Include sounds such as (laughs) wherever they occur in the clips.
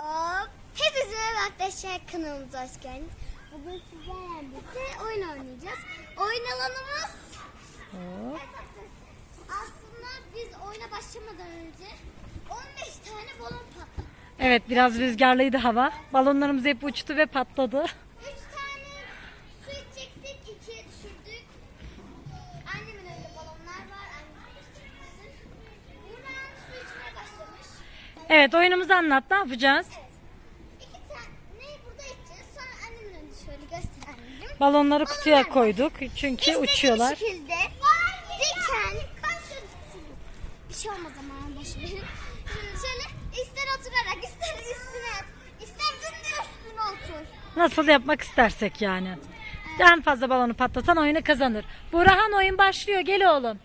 Hop. Hepinize merhaba arkadaşlar kanalımıza hoş geldiniz. Bugün sizlerle birlikte oyun oynayacağız. Oyun alanımız Hop. aslında biz oyuna başlamadan önce 15 tane balon patlattı. Evet biraz rüzgarlıydı hava. Balonlarımız hep uçtu ve patladı. Evet oyunumuzu anlat ne yapacağız? İki tane burada içeceğiz. Sonra annemin önünde şöyle göster anneciğim. Balonları kutuya koyduk çünkü İstediği uçuyorlar. şekilde diken bir şey olmaz ama boş verin. Şimdi şöyle ister oturarak ister üstüne ister dümdüz üstüne otur. Nasıl yapmak istersek yani. En fazla balonu patlatan oyunu kazanır. Burhan oyun başlıyor gel oğlum.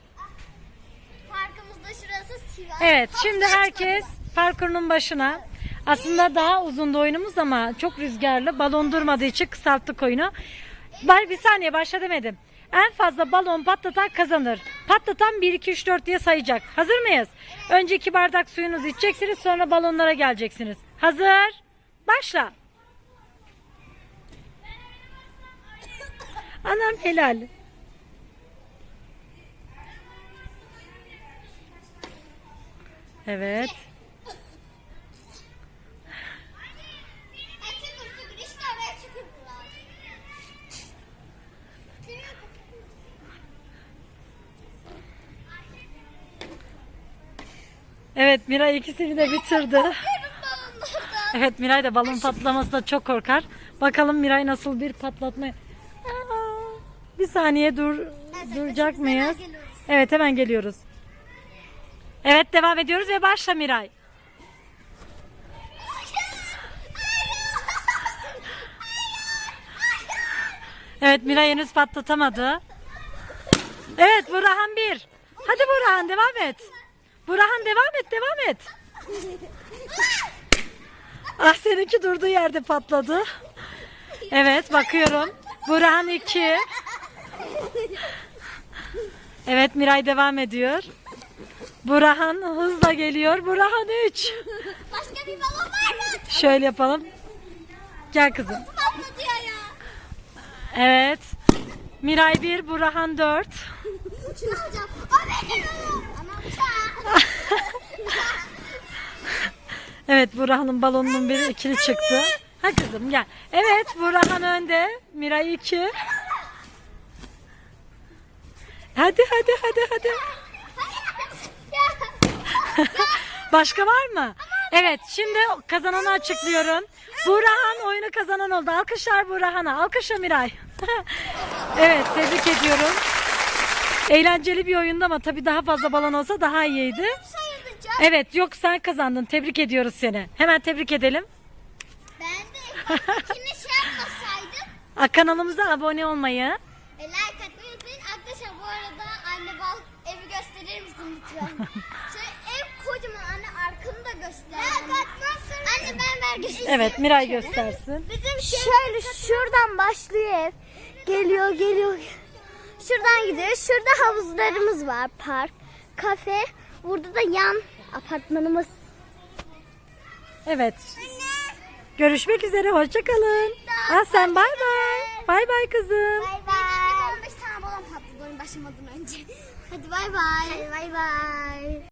Parkımızda şurası Sivas. Evet şimdi herkes da. Parkurunun başına. Aslında daha uzundu oyunumuz ama çok rüzgarlı. Balon durmadığı için kısalttık oyunu. Bir saniye başla demedim. En fazla balon patlatan kazanır. Patlatan 1, 2, 3, 4 diye sayacak. Hazır mıyız? Önce iki bardak suyunuzu içeceksiniz sonra balonlara geleceksiniz. Hazır. Başla. Anam helal. Evet. Evet Miray ikisini de bitirdi. Evet Miray da balon patlamasına çok korkar. Bakalım Miray nasıl bir patlatma. Aa, Bir saniye dur duracak mıyız? Evet hemen geliyoruz. Evet devam ediyoruz ve başla Miray. Evet Miray henüz patlatamadı. Evet Burhan bir. Hadi Burhan devam et. Burhan devam et devam et. Ah seninki durduğu yerde patladı. Evet bakıyorum. Burhan 2. Evet Miray devam ediyor. Burhan hızla geliyor. Burhan 3. Başka bir balon var mı? Şöyle yapalım. Gel kızım. Evet. Miray 1, Burhan 4. Şunu alacağım. Evet Burhan'ın balonunun biri ikili çıktı. Ha kızım gel. Evet Burhan önde. Miray 2. Hadi hadi hadi hadi. (laughs) Başka var mı? Evet şimdi kazananı açıklıyorum. Burhan oyunu kazanan oldu. Alkışlar Burhan'a. Alkışla Miray. (laughs) evet tebrik ediyorum. Eğlenceli bir oyundu ama tabii daha fazla balon olsa daha iyiydi. Sayılacak. Evet yok sen kazandın. Tebrik ediyoruz seni. Hemen tebrik edelim. Ben de (laughs) şimdi şey yapmasaydım. Aa, Kanalımıza abone olmayı. E, like atmayı unutmayın. Arkadaşlar bu arada anne bal evi gösterir misin lütfen? (laughs) Şöyle ev kocaman anne arkanı da göster. Like atmazsanız. Anne ben ver göstereyim. Evet Miray göstersin. Bizim şöyle şuradan başlıyor ev. Geliyor geliyor. Şuradan gidiyor. Şurada havuzlarımız var. Park, kafe. Burada da yan apartmanımız. Evet. Görüşmek üzere. Hoşçakalın. Aa, sen bay bay. Bay bay kızım. Bay bay. 15 tane balon patladı oyun başlamadan önce. (laughs) Hadi bay bay. Hadi bay bay.